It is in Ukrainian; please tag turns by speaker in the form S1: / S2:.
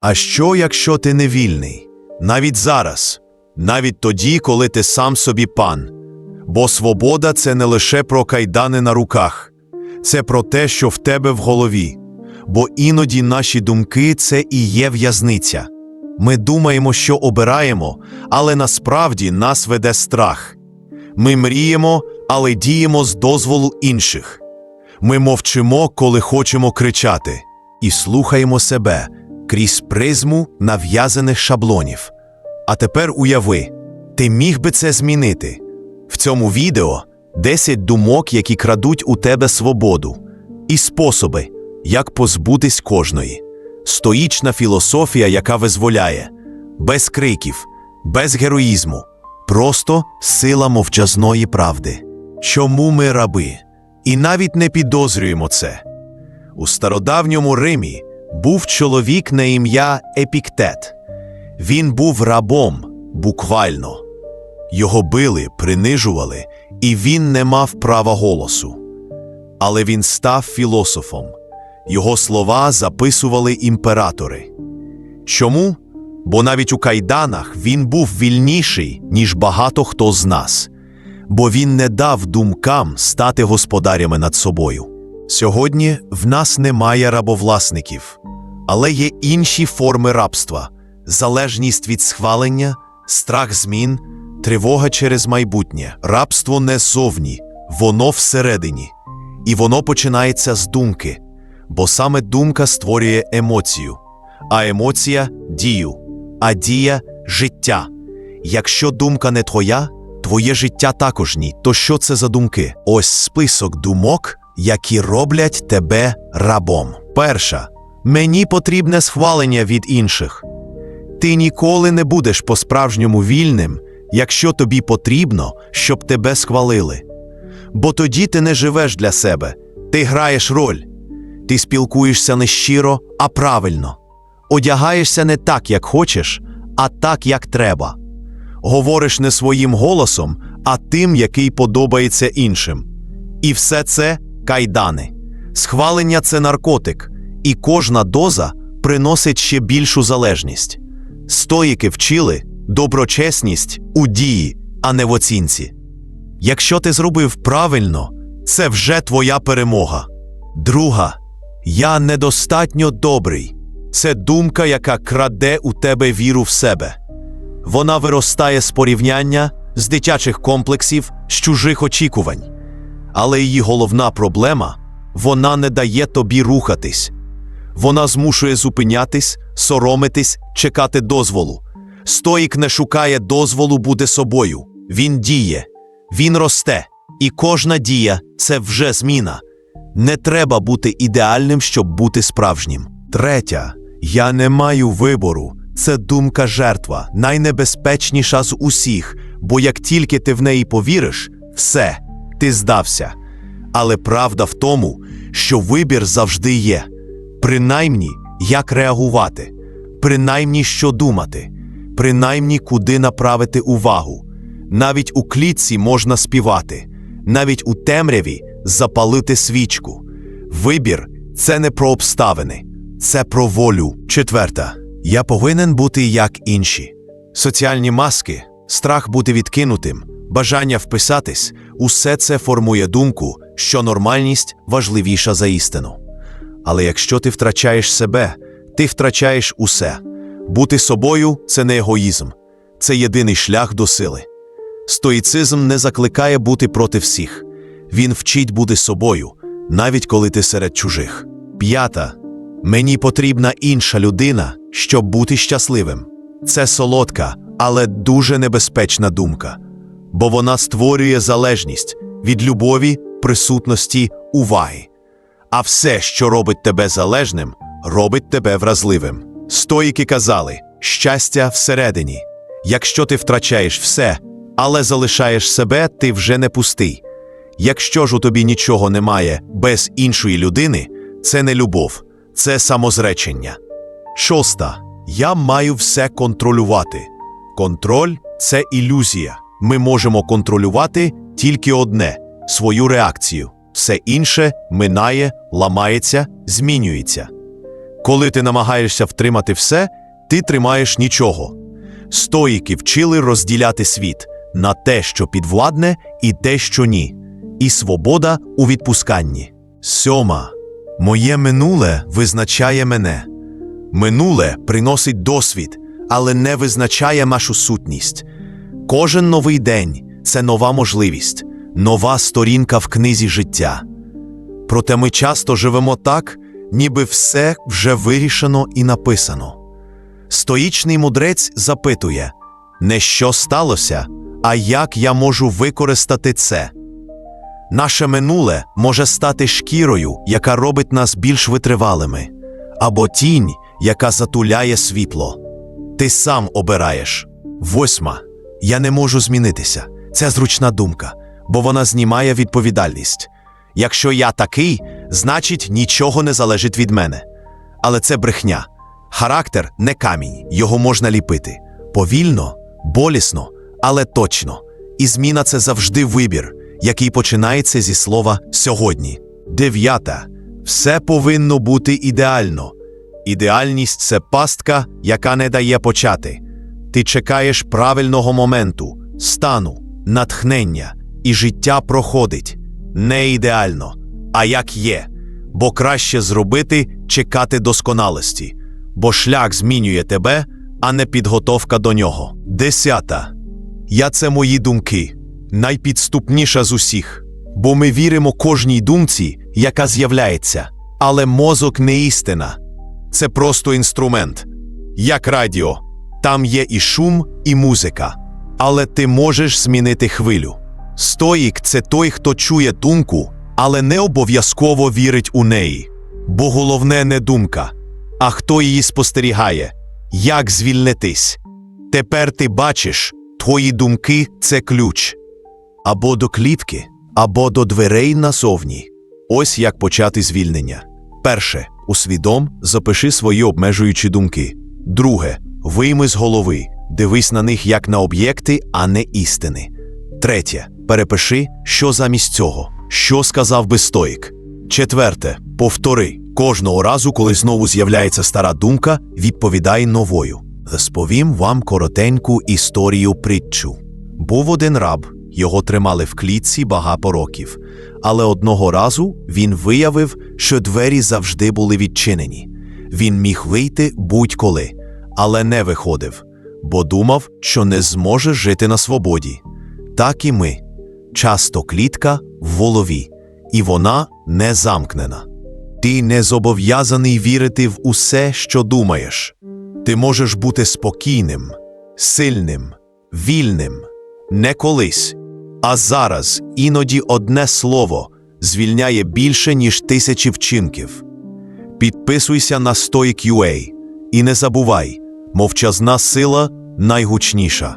S1: А що, якщо ти не вільний? Навіть зараз, навіть тоді, коли ти сам собі пан. Бо свобода це не лише про кайдани на руках, це про те, що в тебе в голові. Бо іноді наші думки це і є в'язниця. Ми думаємо, що обираємо, але насправді нас веде страх. Ми мріємо, але діємо з дозволу інших. Ми мовчимо, коли хочемо кричати, і слухаємо себе крізь призму нав'язаних шаблонів. А тепер уяви, ти міг би це змінити. В цьому відео 10 думок, які крадуть у тебе свободу, і способи, як позбутись кожної. Стоїчна філософія, яка визволяє, без криків, без героїзму, просто сила мовчазної правди. Чому ми раби? І навіть не підозрюємо це. У стародавньому Римі був чоловік на ім'я Епіктет. Він був рабом, буквально. Його били, принижували, і він не мав права голосу. Але він став філософом. Його слова записували імператори. Чому? Бо навіть у кайданах він був вільніший, ніж багато хто з нас, бо він не дав думкам стати господарями над собою. Сьогодні в нас немає рабовласників, але є інші форми рабства: залежність від схвалення, страх змін, тривога через майбутнє. Рабство не ззовні, воно всередині. І воно починається з думки, бо саме думка створює емоцію, а емоція дію, а дія життя. Якщо думка не твоя, твоє життя також ні. То що це за думки? Ось список думок, які роблять тебе рабом. Перша мені потрібне схвалення від інших. Ти ніколи не будеш по-справжньому вільним, якщо тобі потрібно, щоб тебе схвалили. Бо тоді ти не живеш для себе, ти граєш роль, ти спілкуєшся не щиро, а правильно, одягаєшся не так, як хочеш, а так, як треба. Говориш не своїм голосом, а тим, який подобається іншим. І все це кайдани. Схвалення це наркотик, і кожна доза приносить ще більшу залежність. Стоїки вчили доброчесність у дії, а не в оцінці. Якщо ти зробив правильно, це вже твоя перемога. Друга, я недостатньо добрий. Це думка, яка краде у тебе віру в себе. Вона виростає з порівняння, з дитячих комплексів, з чужих очікувань. Але її головна проблема вона не дає тобі рухатись. Вона змушує зупинятись, соромитись, чекати дозволу. Стоїк не шукає дозволу бути собою. Він діє, він росте, і кожна дія це вже зміна. Не треба бути ідеальним, щоб бути справжнім. Третя, я не маю вибору. Це думка жертва, найнебезпечніша з усіх, бо як тільки ти в неї повіриш, все, ти здався. Але правда в тому, що вибір завжди є. Принаймні, як реагувати, принаймні, що думати, принаймні, куди направити увагу. Навіть у клітці можна співати, навіть у темряві запалити свічку. Вибір це не про обставини, це про волю. Четверта. Я повинен бути як інші. Соціальні маски, страх бути відкинутим, бажання вписатись усе це формує думку, що нормальність важливіша за істину. Але якщо ти втрачаєш себе, ти втрачаєш усе. Бути собою це не егоїзм, це єдиний шлях до сили. Стоїцизм не закликає бути проти всіх, він вчить бути собою, навіть коли ти серед чужих. П'ята. Мені потрібна інша людина, щоб бути щасливим. Це солодка, але дуже небезпечна думка, бо вона створює залежність від любові, присутності, уваги. А все, що робить тебе залежним, робить тебе вразливим. Стоїки казали щастя всередині. Якщо ти втрачаєш все, але залишаєш себе, ти вже не пустий. Якщо ж у тобі нічого немає без іншої людини, це не любов, це самозречення. Шоста. Я маю все контролювати. Контроль це ілюзія. Ми можемо контролювати тільки одне свою реакцію. Все інше минає, ламається, змінюється. Коли ти намагаєшся втримати все, ти тримаєш нічого. Стоїки вчили розділяти світ на те, що підвладне, і те, що ні, і свобода у відпусканні. Сьома. Моє минуле визначає мене. Минуле приносить досвід, але не визначає нашу сутність. Кожен новий день це нова можливість, нова сторінка в книзі життя. Проте ми часто живемо так, ніби все вже вирішено і написано. Стоїчний мудрець запитує не що сталося, а як я можу використати це. Наше минуле може стати шкірою, яка робить нас більш витривалими, або тінь, яка затуляє світло. Ти сам обираєш. Восьма. Я не можу змінитися. Це зручна думка, бо вона знімає відповідальність. Якщо я такий, значить нічого не залежить від мене. Але це брехня. Характер не камінь, його можна ліпити. Повільно, болісно, але точно. І зміна це завжди вибір, який починається зі слова сьогодні. Дев'ята. Все повинно бути ідеально. Ідеальність це пастка, яка не дає почати. Ти чекаєш правильного моменту, стану, натхнення, і життя проходить не ідеально, а як є, бо краще зробити чекати досконалості, бо шлях змінює тебе, а не підготовка до нього. Десята. Я це мої думки, найпідступніша з усіх, бо ми віримо кожній думці, яка з'являється, але мозок не істина. Це просто інструмент, як радіо. Там є і шум, і музика. Але ти можеш змінити хвилю. Стоїк це той, хто чує думку, але не обов'язково вірить у неї. Бо головне не думка, а хто її спостерігає, як звільнитись. Тепер ти бачиш, твої думки це ключ. Або до клітки, або до дверей назовні. Ось як почати звільнення. Перше, усвідом, запиши свої обмежуючі думки. Друге, вийми з голови, дивись на них як на об'єкти, а не істини. Третє, перепиши, що замість цього, що сказав би стоїк. Четверте, повтори. Кожного разу, коли знову з'являється стара думка, відповідай новою. Розповім вам коротеньку історію притчу. Був один раб, його тримали в клітці багато років, але одного разу він виявив, що двері завжди були відчинені. Він міг вийти будь-коли, але не виходив, бо думав, що не зможе жити на свободі. Так і ми. Часто клітка в голові, і вона не замкнена. Ти не зобов'язаний вірити в усе, що думаєш. Ти можеш бути спокійним, сильним, вільним, не колись, а зараз іноді одне слово звільняє більше, ніж тисячі вчинків. Підписуйся на Stoic.ua і не забувай, мовчазна сила найгучніша.